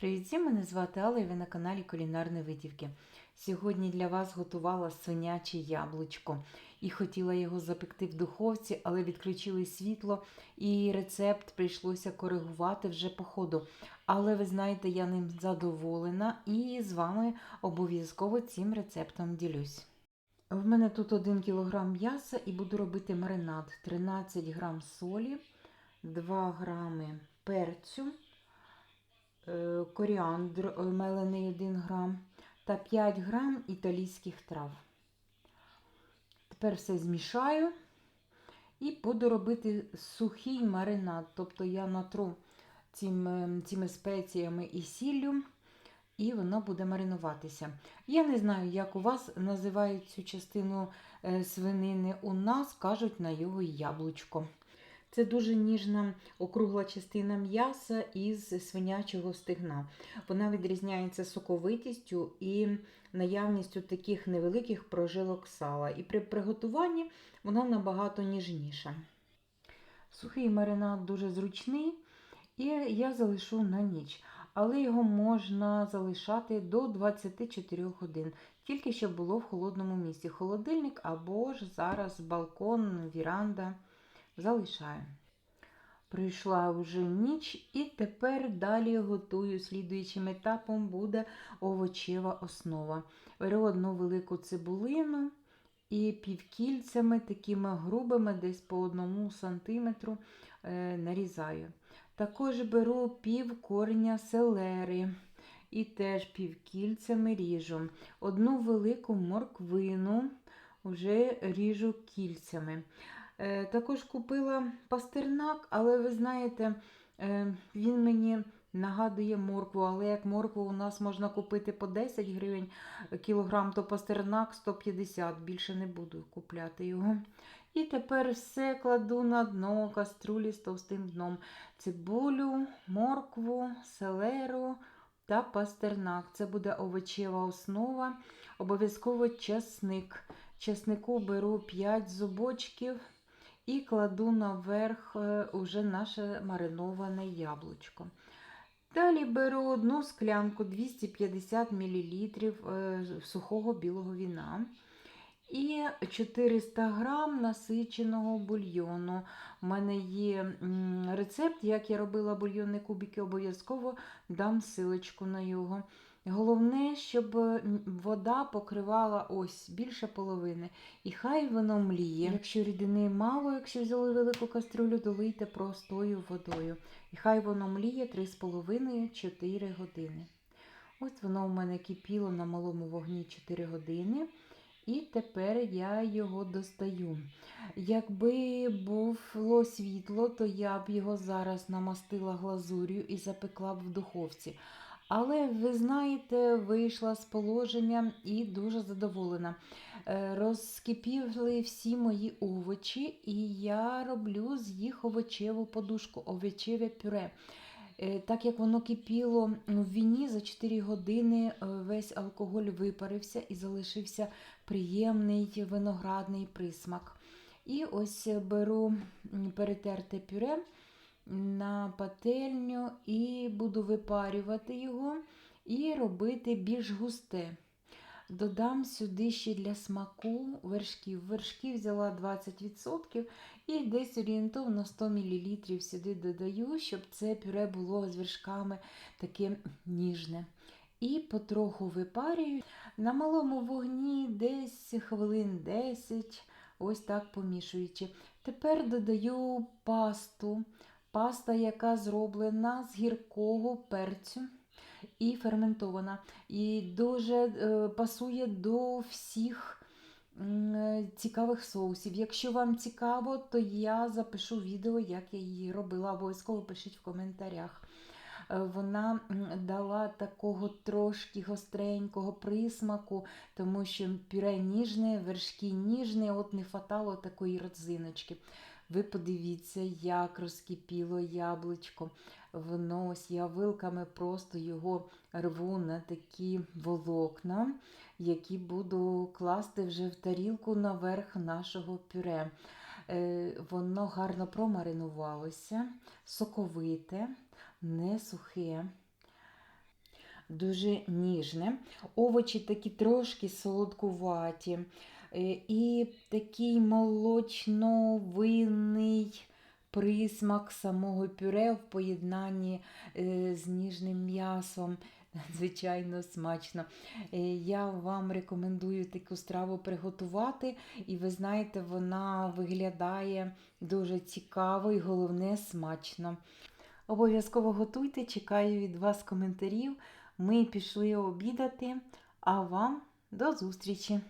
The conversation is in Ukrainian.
Привіт всім, мене звати Алла і ви на каналі Кулінарні Витівки. Сьогодні для вас готувала свиняче яблучко і хотіла його запекти в духовці, але відключили світло і рецепт прийшлося коригувати вже по ходу. Але ви знаєте, я ним задоволена і з вами обов'язково цим рецептом ділюсь. В мене тут 1 кг м'яса і буду робити маринад. 13 г солі, 2 г перцю коріандр е, мелений 1 грам та 5 грам італійських трав. Тепер все змішаю і буду робити сухий маринад. Тобто я натру цим, е, цими спеціями і сіллю, і воно буде маринуватися. Я не знаю, як у вас називають цю частину е, свинини. У нас кажуть на його яблучко. Це дуже ніжна округла частина м'яса із свинячого стегна. Вона відрізняється соковитістю і наявністю таких невеликих прожилок сала. І при приготуванні вона набагато ніжніша. Сухий маринад дуже зручний, і я залишу на ніч. Але його можна залишати до 24 годин, тільки щоб було в холодному місці. Холодильник або ж зараз балкон, віранда залишаю. Прийшла вже ніч, і тепер далі готую. Слідуючим етапом буде овочева основа. Беру одну велику цибулину і півкільцями, такими грубими, десь по одному сантиметру е, нарізаю. Також беру пів корня селери і теж півкільцями ріжу. Одну велику морквину вже ріжу кільцями. Е, також купила пастернак, але ви знаєте, е, він мені нагадує моркву, але як моркву у нас можна купити по 10 гривень кілограм, то пастернак 150, більше не буду купляти його. І тепер все кладу на дно каструлі з товстим дном. Цибулю, моркву, селеру та пастернак. Це буде овочева основа, обов'язково чесник. Чеснику беру 5 зубочків. І кладу наверх е, уже наше мариноване яблучко. Далі беру одну склянку 250 мл е, сухого білого віна і 400 г насиченого бульйону. У мене є рецепт, як я робила бульйонні кубики, обов'язково дам силочку на його. Головне, щоб вода покривала ось більше половини. І хай воно мліє. Якщо рідини мало, якщо взяли велику кастрюлю, долийте простою водою. І хай воно мліє 3,5-4 години. Ось воно у мене кипіло на малому вогні 4 години. І тепер я його достаю. Якби було світло, то я б його зараз намастила глазур'ю і запекла б в духовці. Але, ви знаєте, вийшла з положення і дуже задоволена. Е, розкипіли всі мої овочі, і я роблю з їх овочеву подушку, овочеве пюре. Е, так як воно кипіло в віні за 4 години, е, весь алкоголь випарився і залишився приємний виноградний присмак. І ось беру перетерте пюре на пательню і буду випарювати його і робити більш густе. Додам сюди ще для смаку вершків. Вершків взяла 20% і десь орієнтовно 100 мл сюди додаю, щоб це пюре було з вершками таке ніжне. І потроху випарюю. На малому вогні десь хвилин 10, ось так помішуючи. Тепер додаю пасту паста, яка зроблена з гіркого перцю і ферментована. І дуже е, пасує до всіх е, цікавих соусів. Якщо вам цікаво, то я запишу відео, як я її робила. Обов'язково пишіть в коментарях. Е, вона дала такого трошки гостренького присмаку, тому що пюре ніжне, вершки ніжні, от не фатало такої родзиночки. Ви подивіться, як розкипіло яблучко. Воно ось я вилками просто його рву на такі волокна, які буду класти вже в тарілку наверх нашого пюре. Е, воно гарно промаринувалося, соковите, не сухе. дуже ніжне. Овочі такі трошки солодкуваті. Е, І такий молочно-винний присмак самого пюре в поєднанні е, з ніжним м'ясом. Надзвичайно смачно. Е, Я вам рекомендую таку страву приготувати, і ви знаєте, вона виглядає дуже цікаво і головне смачно. Обов'язково готуйте, чекаю від вас коментарів. Ми пішли обідати, а вам до зустрічі!